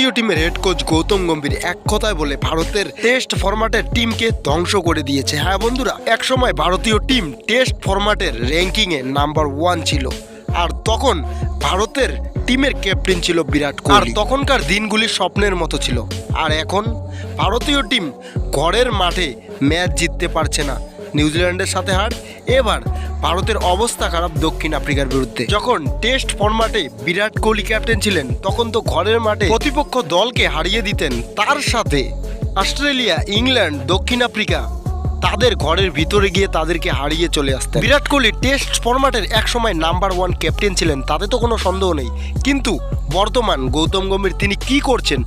ভারতীয় টিমের head coach Gautam গম্ভীর এক কথায় বলে ভারতের টেস্ট ফরম্যাটের টিমকে ধ্বংস করে দিয়েছে। হ্যাঁ বন্ধুরা, একসময় ভারতীয় টিম টেস্ট ফরম্যাটের র্যাঙ্কিংয়ে নাম্বার ওয়ান ছিল। আর তখন ভারতের টিমের ক্যাপ্টেন ছিল বিরাট কোহলি। আর তখনকার দিনগুলি স্বপ্নের মতো ছিল। আর এখন ভারতীয় টিম ঘরের মাঠে ম্যাচ জিততে পারছে না। নিউজিল্যান্ডের সাথে হার এবার ভারতের অবস্থা খারাপ দক্ষিণ আফ্রিকার বিরুদ্ধে। যখন টেস্ট ফরম্যাটে বিরাট কোহলি ক্যাপ্টেন ছিলেন, তখন তো ঘরের মাঠে প্রতিপক্ষ দলকে হারিয়ে দিতেন। তার সাথে অস্ট্রেলিয়া, ইংল্যান্ড, দক্ষিণ আফ্রিকা, তাদের ঘরের ভিতরে গিয়ে তাদেরকে হারিয়ে চলে আসতেন। বিরাট কোহলি টেস্ট ফরম্যাটের একসময় নাম্বার ওয়ান ক্যাপ্টেন ছিলেন, তাতে তো কোনো সন্দেহ নেই। কিন্তু বর্তমান গৌতম গম্ভীর তিনি কি করছেন?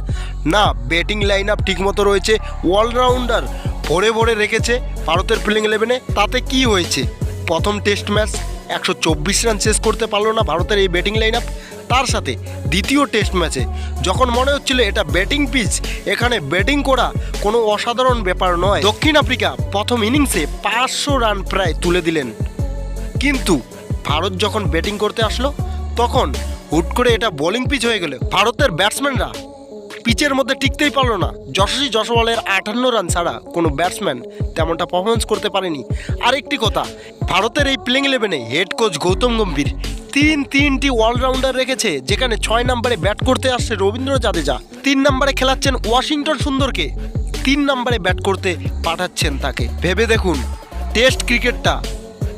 না ব্যাটিং লাইন আপ ঠিকমতো রয়েছে অলরাউন্ডার ভরে ভরে রেখেছে ভারতের প্লেইং ইলেভেনে তাতে কি হয়েছে? প্রথম টেস্ট ম্যাচ একশো চব্বিশ রান শেষ করতে পারল না ভারতের এই ব্যাটিং লাইন আপ তার সাথে দ্বিতীয় টেস্ট ম্যাচে যখন মনে হচ্ছিল এটা ব্যাটিং পিচ এখানে ব্যাটিং করা কোনো অসাধারণ ব্যাপার নয়। দক্ষিণ আফ্রিকা প্রথম ইনিংসে পাঁচশো রান প্রায় তুলে দিলেন। কিন্তু ভারত যখন ব্যাটিং করতে আসলো, তখন হুট করে এটা বোলিং পিচ হয়ে গেল। ভারতের ব্যাটসম্যানরা পিচের মধ্যে টিকতেই পারল না। যশস্বী যশোয়ালের আটান্ন রান ছাড়া কোনো ব্যাটসম্যান তেমনটা পারফরমেন্স করতে পারেনি। আরেকটি কথা, ভারতের এই প্লেইং ইলেভেনে হেড কোচ গৌতম গম্ভীর তিন তিনটি অলরাউন্ডার রেখেছে, যেখানে ছয় নম্বরে ব্যাট করতে আসছে রবীন্দ্র জাদেজা। তিন নম্বরে খেলাচ্ছেন ওয়াশিংটন সুন্দরকে, তিন নম্বরে ব্যাট করতে পাঠাচ্ছেন তাকে। ভেবে দেখুন টেস্ট ক্রিকেটটা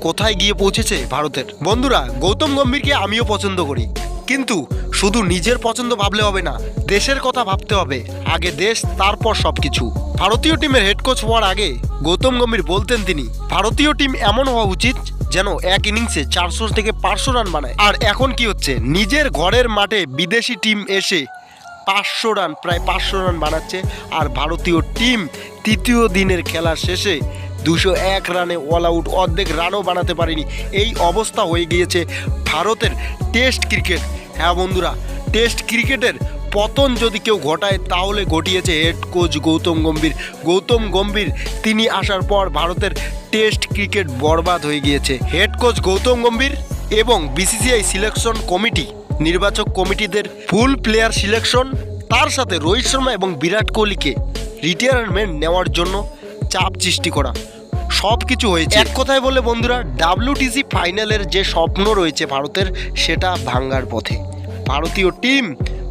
কোথায় গিয়ে পৌঁছেছে ভারতের। বন্ধুরা, গৌতম গম্ভীরকে আমিও পছন্দ করি। কিন্তু শুধু নিজের পছন্দ ভাবলে হবে না, দেশের কথা ভাবতে হবে। আগে দেশ, তারপর সব কিছু ভারতীয় টিমের হেড কোচ হওয়ার আগে গৌতম গম্ভীর বলতেন তিনি, ভারতীয় টিম এমন হওয়া উচিত যেন এক ইনিংসে চারশো থেকে পাঁচশো রান বানায়। আর এখন কি হচ্ছে, নিজের ঘরের মাঠে বিদেশি টিম এসে পাঁচশো রান প্রায় পাঁচশো রান বানাচ্ছে, আর ভারতীয় টিম তৃতীয় দিনের খেলা শেষে দুশো এক রানে অল আউট অর্ধেক রানও বানাতে পারেনি। এই অবস্থা হয়ে গিয়েছে ভারতের টেস্ট ক্রিকেট। হ্যাঁ বন্ধুরা, টেস্ট ক্রিকেটের পতন যদি কেউ ঘটায়, তাহলে ঘটিয়েছে হেড কোচ গৌতম গম্ভীর। গৌতম গম্ভীর, তিনি আসার পর ভারতের টেস্ট ক্রিকেট বরবাদ হয়ে গিয়েছে। হেড কোচ গৌতম গম্ভীর এবং বিসিসিআই সিলেকশন কমিটি নির্বাচক কমিটিদের ফুল প্লেয়ার সিলেকশন তার সাথে রোহিত শর্মা এবং বিরাট কোহলিকে রিটায়ারমেন্ট নেওয়ার জন্য চাপ সৃষ্টি করা। সব কিছু হয়েছে। এক কথায় বলে বন্ধুরা, ডাব্লিউটিসি ফাইনালের যে স্বপ্ন রয়েছে ভারতের, সেটা ভাঙ্গার পথে। ভারতীয় টিম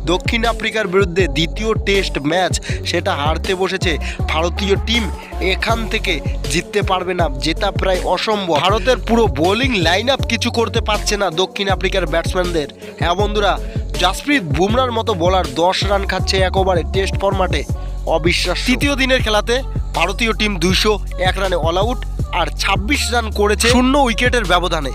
দক্ষিণ আফ্রিকার বিরুদ্ধে দ্বিতীয় টেস্ট ম্যাচ, সেটা হারতে বসেছে। ভারতীয় টিম এখান থেকে জিততে পারবে না জেতা প্রায় অসম্ভব। ভারতের পুরো বোলিং লাইন আপ কিছু করতে পারছে না দক্ষিণ আফ্রিকার ব্যাটসম্যানদের হ্যাঁ বন্ধুরা, জাসপ্রীত বুমরার মতো বোলার দশ রান খাচ্ছে এক ওভারে টেস্ট ফরম্যাটে অবিশ্বাস তৃতীয় দিনের খেলাতে ভারতীয় টিম দুইশো এক রানে অল আউট আর ছাব্বিশ রান করেছে শূন্য উইকেটের ব্যবধানে।